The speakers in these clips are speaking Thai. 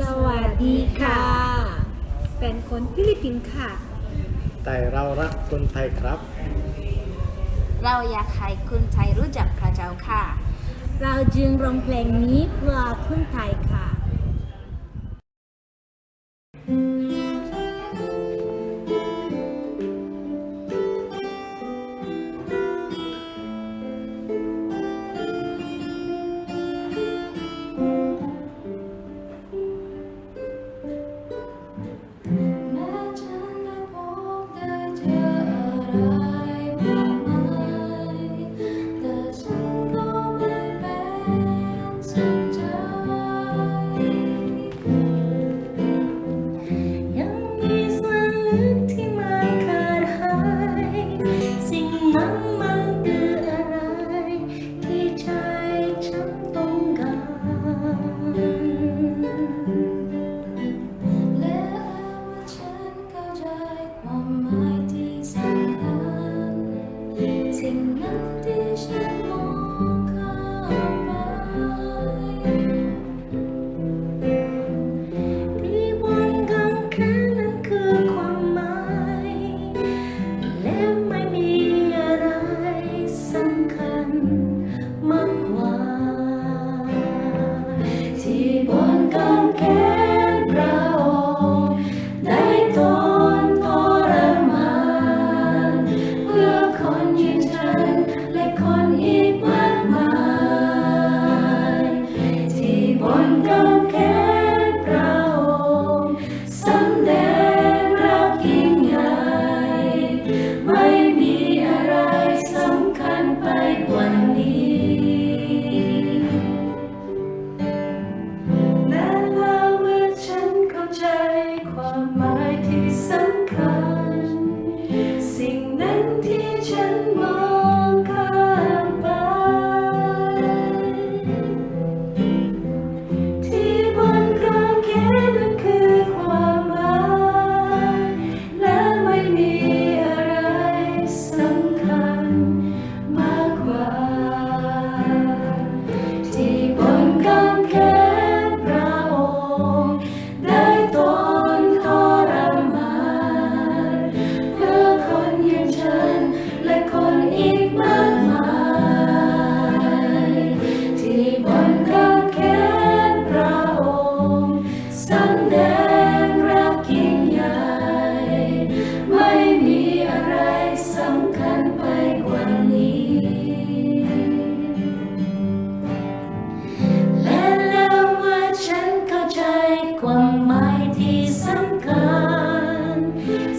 สวัสดีค่ะ เป็นคนฟิลิปปินส์ค่ะ แต่เรารักคนไทยครับ เราอยากให้คุณไทยรู้จักพระเจ้าค่ะ เราจึงร้องเพลงนี้เพื่อคุณไทย 我们 Mama. ความหมายที่สำคัญ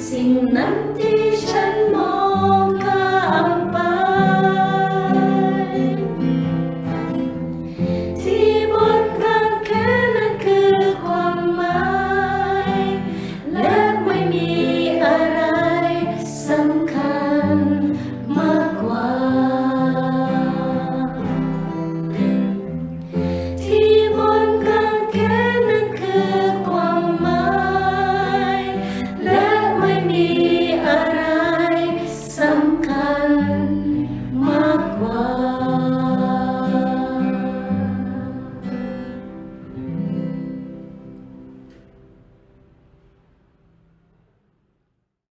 สิ่งนั้นที่